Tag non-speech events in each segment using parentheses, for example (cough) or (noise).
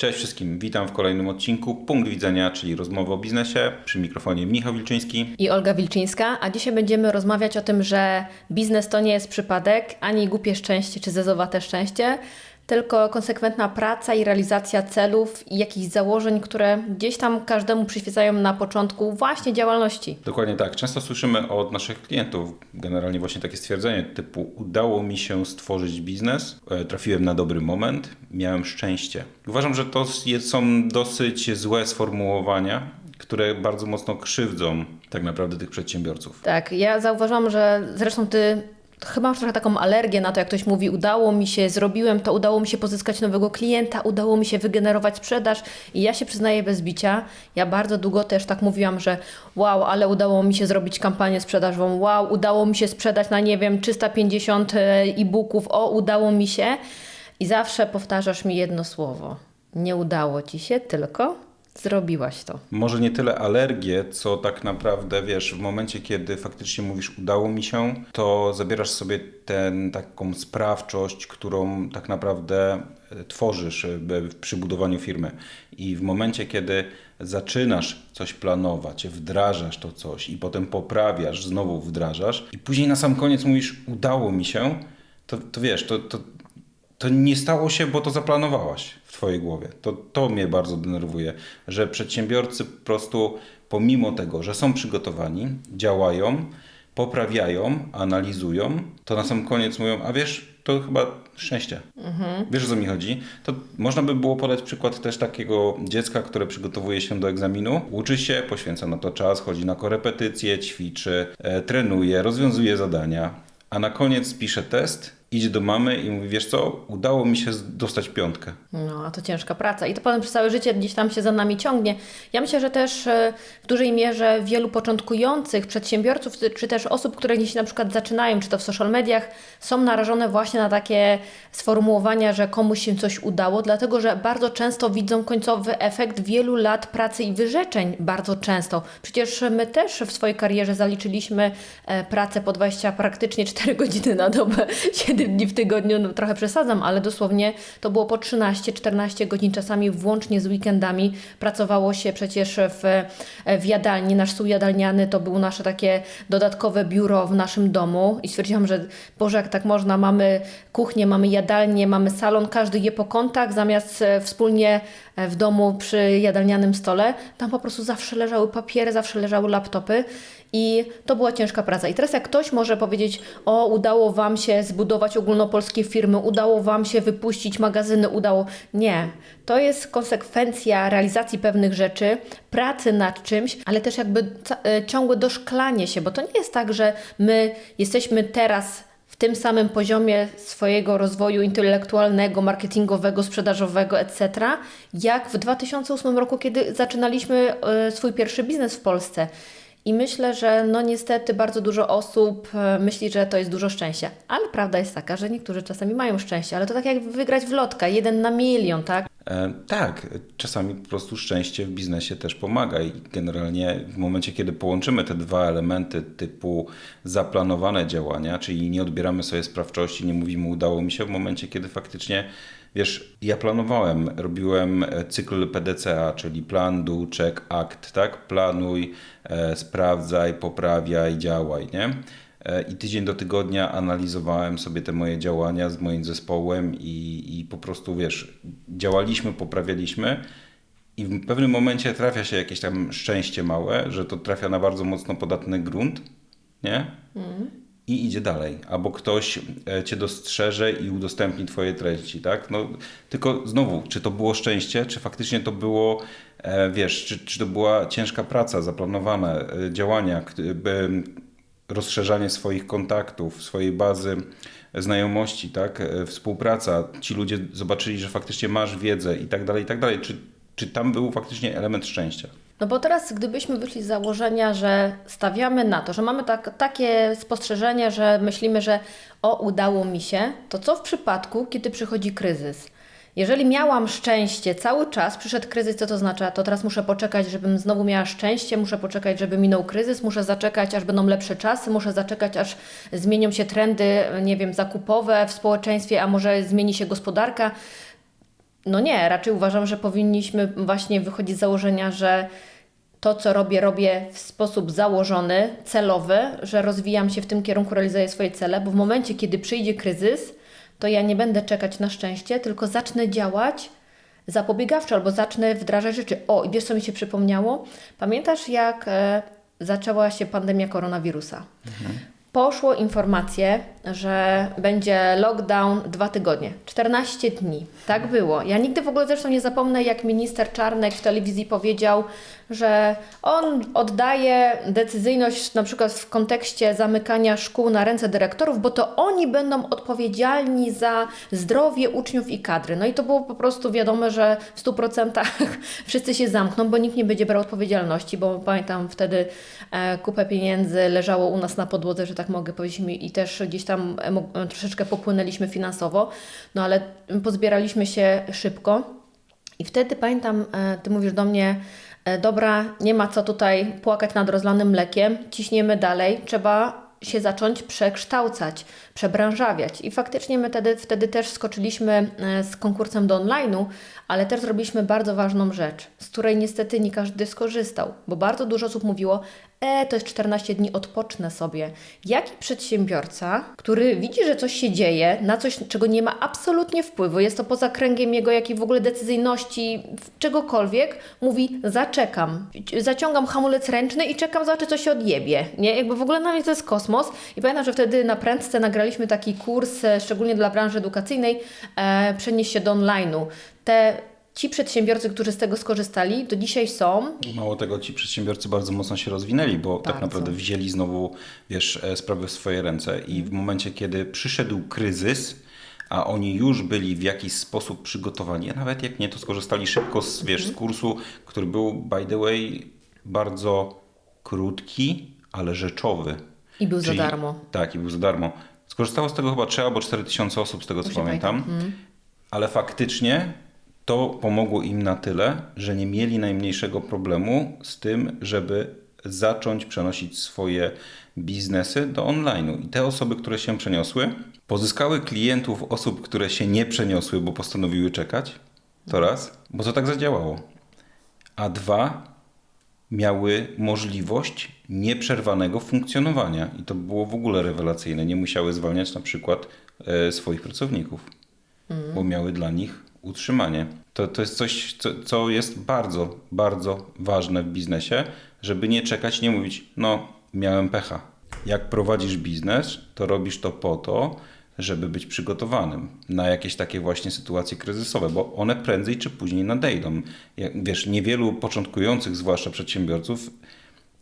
Cześć wszystkim, witam w kolejnym odcinku Punkt Widzenia, czyli rozmowy o biznesie. Przy mikrofonie Michał Wilczyński. i Olga Wilczyńska, a dzisiaj będziemy rozmawiać o tym, że biznes to nie jest przypadek, ani głupie szczęście czy zezowate szczęście, tylko konsekwentna praca i realizacja celów i jakichś założeń, które gdzieś tam każdemu przyświecają na początku właśnie działalności. Dokładnie tak. Często słyszymy od naszych klientów generalnie właśnie takie stwierdzenie typu udało mi się stworzyć biznes, e, trafiłem na dobry moment, miałem szczęście. Uważam, że to są dosyć złe sformułowania, które bardzo mocno krzywdzą tak naprawdę tych przedsiębiorców. Tak, ja zauważam, że zresztą ty chyba masz trochę taką alergię na to, jak ktoś mówi, udało mi się, zrobiłem to, udało mi się pozyskać nowego klienta, udało mi się wygenerować sprzedaż. I ja się przyznaję bez bicia, ja bardzo długo też tak mówiłam, że wow, ale udało mi się zrobić kampanię sprzedażową, wow, udało mi się sprzedać na, nie wiem, 350 e-booków, o, udało mi się. I zawsze powtarzasz mi jedno słowo. Nie udało ci się, tylko zrobiłaś to. Może nie tyle alergię, co tak naprawdę, wiesz, w momencie, kiedy faktycznie mówisz udało mi się, to zabierasz sobie ten, taką sprawczość, którą tak naprawdę e, tworzysz e, przy budowaniu firmy. I w momencie, kiedy zaczynasz coś planować, wdrażasz to coś i potem poprawiasz, znowu wdrażasz i później na sam koniec mówisz udało mi się, to, to wiesz, to, to, to nie stało się, bo to zaplanowałaś w Twojej głowie. To, to mnie bardzo denerwuje, że przedsiębiorcy po prostu, pomimo tego, że są przygotowani, działają, poprawiają, analizują, to na sam koniec mówią, a wiesz, to chyba szczęście. Wiesz o co mi chodzi? To można by było podać przykład też takiego dziecka, które przygotowuje się do egzaminu, uczy się, poświęca na to czas, chodzi na korepetycje, ćwiczy, e, trenuje, rozwiązuje zadania, a na koniec pisze test idzie do mamy i mówi, wiesz co, udało mi się dostać piątkę. No, a to ciężka praca i to potem przez całe życie gdzieś tam się za nami ciągnie. Ja myślę, że też e, w dużej mierze wielu początkujących przedsiębiorców, czy też osób, które gdzieś na przykład zaczynają, czy to w social mediach, są narażone właśnie na takie sformułowania, że komuś się coś udało, dlatego że bardzo często widzą końcowy efekt wielu lat pracy i wyrzeczeń. Bardzo często. Przecież my też w swojej karierze zaliczyliśmy e, pracę po 20 praktycznie 4 godziny na dobę, (laughs) 7 dni w tygodniu, no trochę przesadzam, ale dosłownie to było po 13-14 godzin, czasami włącznie z weekendami. Pracowało się przecież w, w jadalni. Nasz stół jadalniany to było nasze takie dodatkowe biuro w naszym domu i stwierdziłam, że Boże, jak tak można, mamy kuchnię, mamy jadalnię, mamy salon, każdy je po kątach, zamiast e, wspólnie w domu przy jadalnianym stole. Tam po prostu zawsze leżały papiery, zawsze leżały laptopy i to była ciężka praca. I teraz jak ktoś może powiedzieć, o udało Wam się zbudować ogólnopolskie firmy, udało Wam się wypuścić magazyny, udało... Nie. To jest konsekwencja realizacji pewnych rzeczy, pracy nad czymś, ale też jakby ca- ciągłe doszklanie się, bo to nie jest tak, że my jesteśmy teraz w tym samym poziomie swojego rozwoju intelektualnego, marketingowego, sprzedażowego, etc., jak w 2008 roku, kiedy zaczynaliśmy y, swój pierwszy biznes w Polsce. I myślę, że no niestety bardzo dużo osób e, myśli, że to jest dużo szczęścia. Ale prawda jest taka, że niektórzy czasami mają szczęście, ale to tak jak wygrać w lotka, jeden na milion, tak? E, tak, czasami po prostu szczęście w biznesie też pomaga i generalnie w momencie, kiedy połączymy te dwa elementy typu zaplanowane działania, czyli nie odbieramy sobie sprawczości, nie mówimy udało mi się, w momencie, kiedy faktycznie Wiesz, ja planowałem, robiłem cykl PDCA, czyli plan, do, check, act, tak? Planuj, e, sprawdzaj, poprawiaj, działaj, nie? E, I tydzień do tygodnia analizowałem sobie te moje działania z moim zespołem i, i po prostu, wiesz, działaliśmy, poprawialiśmy i w pewnym momencie trafia się jakieś tam szczęście małe, że to trafia na bardzo mocno podatny grunt, nie? Mm i idzie dalej, albo ktoś e, cię dostrzeże i udostępni twoje treści, tak? No, tylko znowu, czy to było szczęście, czy faktycznie to było, e, wiesz, czy, czy to była ciężka praca, zaplanowane e, działania, rozszerzanie swoich kontaktów, swojej bazy znajomości, tak? Współpraca, ci ludzie zobaczyli, że faktycznie masz wiedzę i tak dalej, i tak dalej. Czy, czy tam był faktycznie element szczęścia? No bo teraz, gdybyśmy wyszli z założenia, że stawiamy na to, że mamy tak, takie spostrzeżenie, że myślimy, że o, udało mi się, to co w przypadku, kiedy przychodzi kryzys? Jeżeli miałam szczęście cały czas, przyszedł kryzys, co to oznacza? To teraz muszę poczekać, żebym znowu miała szczęście, muszę poczekać, żeby minął kryzys, muszę zaczekać, aż będą lepsze czasy, muszę zaczekać, aż zmienią się trendy, nie wiem, zakupowe w społeczeństwie, a może zmieni się gospodarka No nie, raczej uważam, że powinniśmy właśnie wychodzić z założenia, że to, co robię, robię w sposób założony, celowy, że rozwijam się w tym kierunku, realizuję swoje cele, bo w momencie, kiedy przyjdzie kryzys, to ja nie będę czekać na szczęście, tylko zacznę działać zapobiegawczo albo zacznę wdrażać rzeczy. O, i wiesz, co mi się przypomniało? Pamiętasz, jak e, zaczęła się pandemia koronawirusa? Poszło informacje, że będzie lockdown dwa tygodnie, 14 dni. Tak było. Ja nigdy w ogóle zresztą nie zapomnę, jak minister Czarnek w telewizji powiedział, że on oddaje decyzyjność na przykład w kontekście zamykania szkół na ręce dyrektorów, bo to oni będą odpowiedzialni za zdrowie uczniów i kadry. No i to było po prostu wiadome, że w 100% (laughs) wszyscy się zamkną, bo nikt nie będzie brał odpowiedzialności, bo pamiętam wtedy e, kupę pieniędzy leżało u nas na podłodze, że tak mogę powiedzieć, i też gdzieś tam troszeczkę popłynęliśmy finansowo, no ale pozbieraliśmy się szybko. I wtedy pamiętam, e, ty mówisz do mnie, e, dobra, nie ma co tutaj płakać nad rozlanym mlekiem, ciśniemy dalej, trzeba się zacząć przekształcać, przebranżawiać. I faktycznie my wtedy, wtedy też skoczyliśmy e, z konkursem do online'u, ale też zrobiliśmy bardzo ważną rzecz, z której niestety nie każdy skorzystał, bo bardzo dużo osób mówiło, e, to jest 14 dni, odpocznę sobie. Jaki przedsiębiorca, który widzi, że coś się dzieje, na coś, czego nie ma absolutnie wpływu, jest to poza kręgiem jego jakiej w ogóle decyzyjności, czegokolwiek, mówi, zaczekam, zaciągam hamulec ręczny i czekam, zobaczę, co się odjebie. Nie? Jakby w ogóle dla mnie to jest kosmos. I pamiętam, że wtedy na prędce nagraliśmy taki kurs, e, szczególnie dla branży edukacyjnej, e, przenieść się do online'u. Te Ci przedsiębiorcy, którzy z tego skorzystali, do dzisiaj są Mało tego, ci przedsiębiorcy bardzo mocno się rozwinęli, bo tak Bardzo. naprawdę wzięli znowu, wiesz, e, sprawy w swoje ręce i w momencie, kiedy przyszedł kryzys, a oni już byli w jakiś sposób przygotowani, a nawet jak nie, to skorzystali szybko z, wiesz, z kursu, który był, by the way, bardzo krótki, ale rzeczowy. i był za Czyli- darmo. Tak, i był za darmo. Skorzystało z tego chyba 3 albo 4 tysiące osób, z tego co pamiętam. Ale faktycznie to pomogło im na tyle, że nie mieli najmniejszego problemu z tym, żeby zacząć przenosić swoje biznesy do online'u. I te osoby, które się przeniosły, pozyskały klientów osób, które się nie przeniosły, bo postanowiły czekać. To raz, bo to tak zadziałało. A dwa, miały możliwość nieprzerwanego funkcjonowania. I to było w ogóle rewelacyjne. Nie musiały zwalniać na przykład e, swoich pracowników, bo miały dla nich utrzymanie. To, to jest coś, co, co jest bardzo, bardzo ważne w biznesie, żeby nie czekać, nie mówić, no, miałem pecha. Jak prowadzisz biznes, to robisz to po to, żeby być przygotowanym na jakieś takie właśnie sytuacje kryzysowe, bo one prędzej czy później nadejdą. Jak, wiesz, niewielu początkujących, zwłaszcza przedsiębiorców,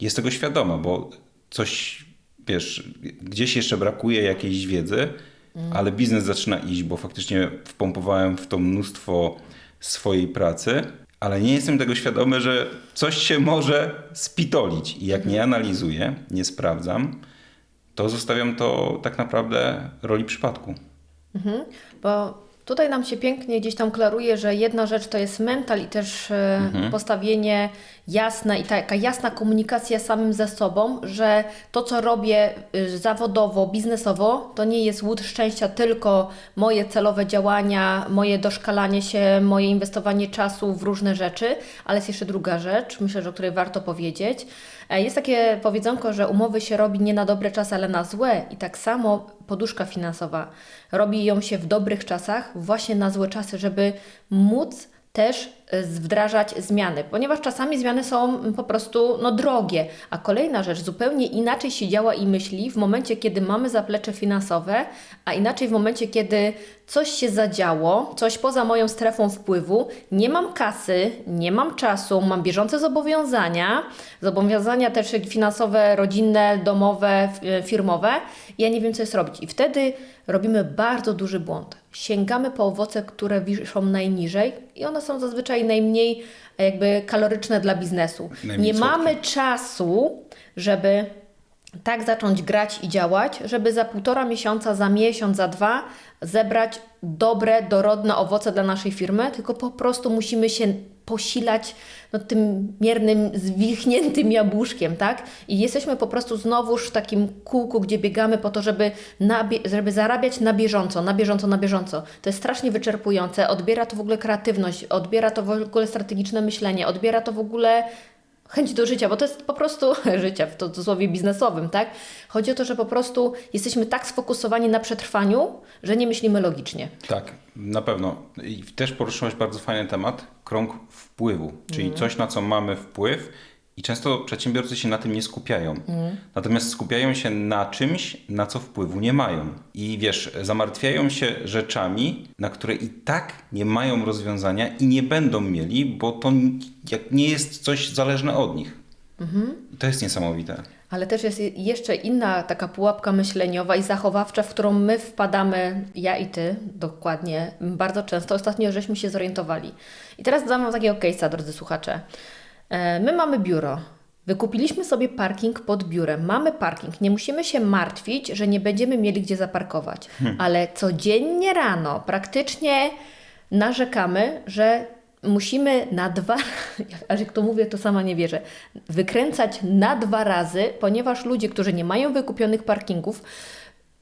jest tego świadoma, bo coś, wiesz, gdzieś jeszcze brakuje jakiejś wiedzy, ale biznes zaczyna iść, bo faktycznie wpompowałem w to mnóstwo swojej pracy, ale nie jestem tego świadomy, że coś się może spitolić. I jak nie analizuję, nie sprawdzam, to zostawiam to tak naprawdę roli przypadku. Mhm, bo tutaj nam się pięknie gdzieś tam klaruje, że jedna rzecz to jest mental i też e, postawienie jasne i taka jasna komunikacja samym ze sobą, że to, co robię y, zawodowo, biznesowo, to nie jest łód szczęścia, tylko moje celowe działania, moje doszkalanie się, moje inwestowanie czasu w różne rzeczy, ale jest jeszcze druga rzecz, myślę, że o której warto powiedzieć. E, Jest takie powiedzonko, że umowy się robi nie na dobre czasy, ale na złe. I tak samo poduszka finansowa. Robi ją się w dobrych czasach, właśnie na złe czasy, żeby móc też wdrażać zmiany, ponieważ czasami zmiany są po prostu no, drogie. A kolejna rzecz, zupełnie inaczej się działa i myśli w momencie, kiedy mamy zaplecze finansowe, a inaczej w momencie, kiedy coś się zadziało, coś poza moją strefą wpływu, nie mam kasy, nie mam czasu, mam bieżące zobowiązania, zobowiązania też finansowe, rodzinne, domowe, e, firmowe, ja nie wiem, co jest robić. I wtedy robimy bardzo duży błąd. Sięgamy po owoce, które wiszą najniżej i one są zazwyczaj najmniej e, jakby kaloryczne dla biznesu. Najmniej nie słodkie. mamy czasu, żeby tak zacząć grać i działać, żeby za półtora miesiąca, za miesiąc, za dwa zebrać dobre, dorodne owoce dla naszej firmy, tylko po prostu musimy się posilać no, tym miernym, zwichniętym jabłuszkiem, tak? I jesteśmy po prostu znowuż w takim kółku, gdzie biegamy po to, żeby, żeby zarabiać na bieżąco, na bieżąco, na bieżąco. To jest strasznie wyczerpujące, odbiera to w ogóle kreatywność, odbiera to w ogóle strategiczne myślenie, odbiera to w ogóle chęć do życia, bo to jest po prostu (laughs) życie w cudzysłowie biznesowym, tak? Chodzi o to, że po prostu jesteśmy tak sfokusowani na przetrwaniu, że nie myślimy logicznie. Tak, na pewno. I też poruszyłaś bardzo fajny temat, krąg wpływu, czyli coś, na co mamy wpływ i często przedsiębiorcy się na tym nie skupiają. Natomiast skupiają się na czymś, na co wpływu nie mają. I wiesz, zamartwiają się rzeczami, na które i tak nie mają rozwiązania i nie będą mieli, bo to nie jest coś zależne od nich. I to jest niesamowite. Ale też jest jeszcze inna taka pułapka myśleniowa i zachowawcza, w którą my wpadamy, ja i ty, dokładnie, bardzo często. Ostatnio żeśmy się zorientowali. I teraz dam wam takiego case'a, drodzy słuchacze. E, My mamy biuro. Wykupiliśmy sobie parking pod biurem. Mamy parking. Nie musimy się martwić, że nie będziemy mieli gdzie zaparkować. Ale codziennie rano praktycznie narzekamy, że musimy na dwa, (laughs) aż jak to mówię, to sama nie wierzę, wykręcać na dwa razy, ponieważ ludzie, którzy nie mają wykupionych parkingów,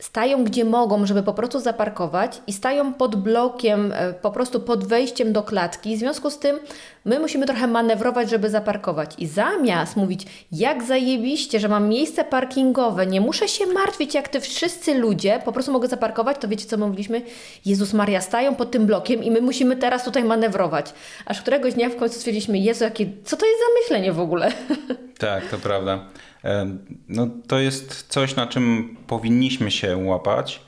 stają gdzie mogą, żeby po prostu zaparkować i stają pod blokiem, e, po prostu pod wejściem do klatki. W związku z tym my musimy trochę manewrować, żeby zaparkować. I zamiast mówić, jak zajebiście, że mam miejsce parkingowe, nie muszę się martwić, jak te wszyscy ludzie, po prostu mogę zaparkować, to wiecie, co my mówiliśmy? Jezus Maria, stają pod tym blokiem i my musimy teraz tutaj manewrować. Aż któregoś dnia w końcu stwierdziliśmy, Jezu, jakie, co to jest za myślenie w ogóle? (laughs) Tak, to prawda. No, to jest coś, na czym powinniśmy się łapać.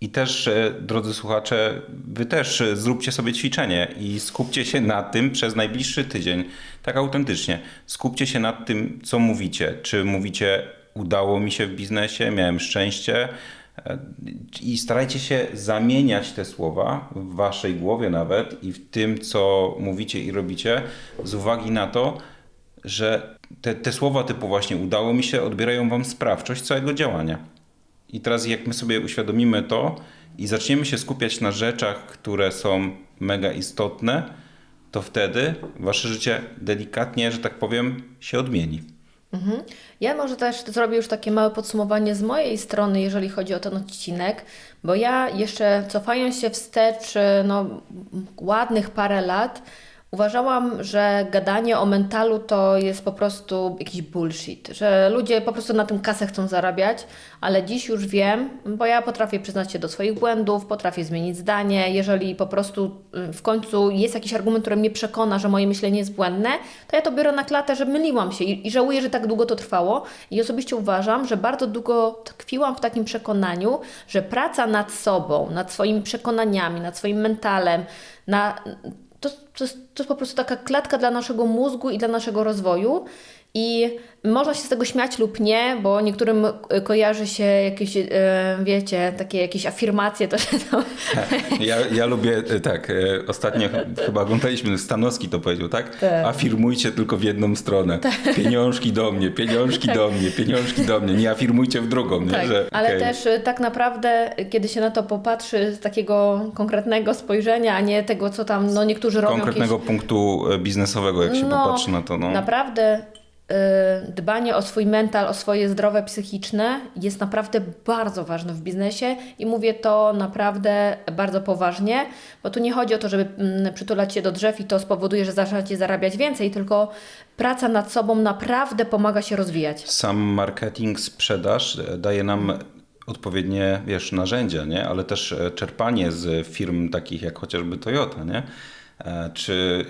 I też, e, drodzy słuchacze, wy też e, zróbcie sobie ćwiczenie i skupcie się na tym przez najbliższy tydzień. Tak autentycznie. Skupcie się nad tym, co mówicie. Czy mówicie, udało mi się w biznesie, miałem szczęście. E, I starajcie się zamieniać te słowa w waszej głowie nawet i w tym, co mówicie i robicie, z uwagi na to, że te, te słowa typu właśnie udało mi się, odbierają wam sprawczość całego działania. I teraz jak my sobie uświadomimy to i zaczniemy się skupiać na rzeczach, które są mega istotne, to wtedy wasze życie delikatnie, że tak powiem, się odmieni. Mhm. Ja może też zrobię już takie małe podsumowanie z mojej strony, jeżeli chodzi o ten odcinek, bo ja jeszcze cofając się wstecz, no ładnych parę lat, uważałam, że gadanie o mentalu to jest po prostu jakiś bullshit, że ludzie po prostu na tym kasę chcą zarabiać, ale dziś już wiem, bo ja potrafię przyznać się do swoich błędów, potrafię zmienić zdanie, jeżeli po prostu y, w końcu jest jakiś argument, który mnie przekona, że moje myślenie jest błędne, to ja to biorę na klatę, że myliłam się i, żałuję, że tak długo to trwało. I osobiście uważam, że bardzo długo tkwiłam w takim przekonaniu, że praca nad sobą, nad swoimi przekonaniami, nad swoim mentalem, na to, to, jest, to jest po prostu taka klatka dla naszego mózgu i dla naszego rozwoju. I można się z tego śmiać lub nie, bo niektórym kojarzy się jakieś, e, wiecie, takie jakieś afirmacje, to tam... (laughs) Ja, ja lubię, e, tak, e, ostatnio ch- chyba oglądaliśmy, Stanowski to powiedział, tak? Tak. Afirmujcie tylko w jedną stronę. Pieniążki do mnie, pieniążki do mnie, pieniążki do mnie. Nie afirmujcie w drugą, nie? Tak, Że, ale też tak naprawdę, kiedy się na to popatrzy z takiego konkretnego spojrzenia, a nie tego, co tam no, niektórzy robią. Konkretnego punktu e, biznesowego, jak się No, popatrzy na to. No. Naprawdę dbanie o swój mental, o swoje zdrowie psychiczne jest naprawdę bardzo ważne w biznesie i mówię to naprawdę bardzo poważnie, bo tu nie chodzi o to, żeby mm, przytulać się do drzew i to spowoduje, że zaczniecie zarabiać więcej, tylko praca nad sobą naprawdę pomaga się rozwijać. Sam marketing, sprzedaż e, daje nam odpowiednie, wiesz, narzędzia, nie? Ale też e, czerpanie z firm takich jak chociażby Toyota, nie? E, Czy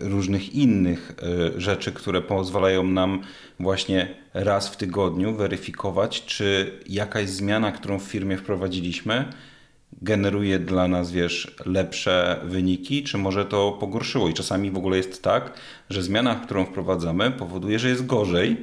różnych innych e, rzeczy, które pozwalają nam właśnie raz w tygodniu weryfikować, czy jakaś zmiana, którą w firmie wprowadziliśmy, generuje dla nas, wiesz, lepsze wyniki, czy może to pogorszyło. I czasami w ogóle jest tak, że zmiana, którą wprowadzamy, powoduje, że jest gorzej,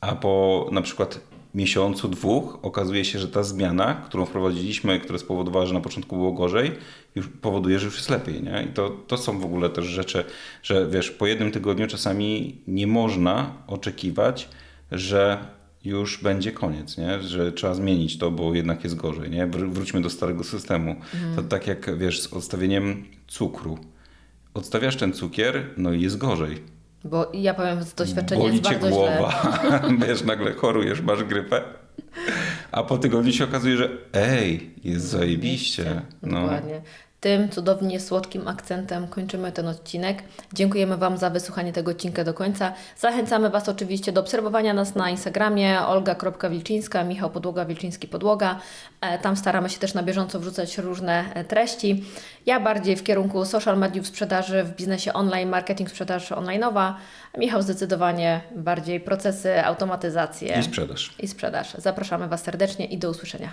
a po na przykład miesiącu, dwóch okazuje się, że ta zmiana, którą wprowadziliśmy, która spowodowała, że na początku było gorzej, już powoduje, że już jest lepiej. Nie? I to, to są w ogóle też rzeczy, że wiesz, po jednym tygodniu czasami nie można oczekiwać, że już będzie koniec, nie? że trzeba zmienić to, bo jednak jest gorzej. Nie? Wr- wróćmy do starego systemu. To tak jak wiesz, z odstawieniem cukru. Odstawiasz ten cukier, no i jest gorzej. Bo ja powiem, z doświadczenia Boli jest bardzo źle. głowa, (laughs) wiesz, nagle chorujesz, masz grypę. A po tygodniu się okazuje, że ej, jest zajebiście. No. Dokładnie. Tym cudownie słodkim akcentem kończymy ten odcinek. Dziękujemy Wam za wysłuchanie tego odcinka do końca. Zachęcamy Was oczywiście do obserwowania nas na Instagramie olga.wilczyńska, Michał Podłoga, Wilczyński Podłoga. E, Tam staramy się też na bieżąco wrzucać różne e, treści. Ja bardziej w kierunku social mediów, sprzedaży w biznesie online, marketing, sprzedaż online'owa. Michał zdecydowanie bardziej procesy, automatyzację I sprzedaż. i sprzedaż. Zapraszamy Was serdecznie i do usłyszenia.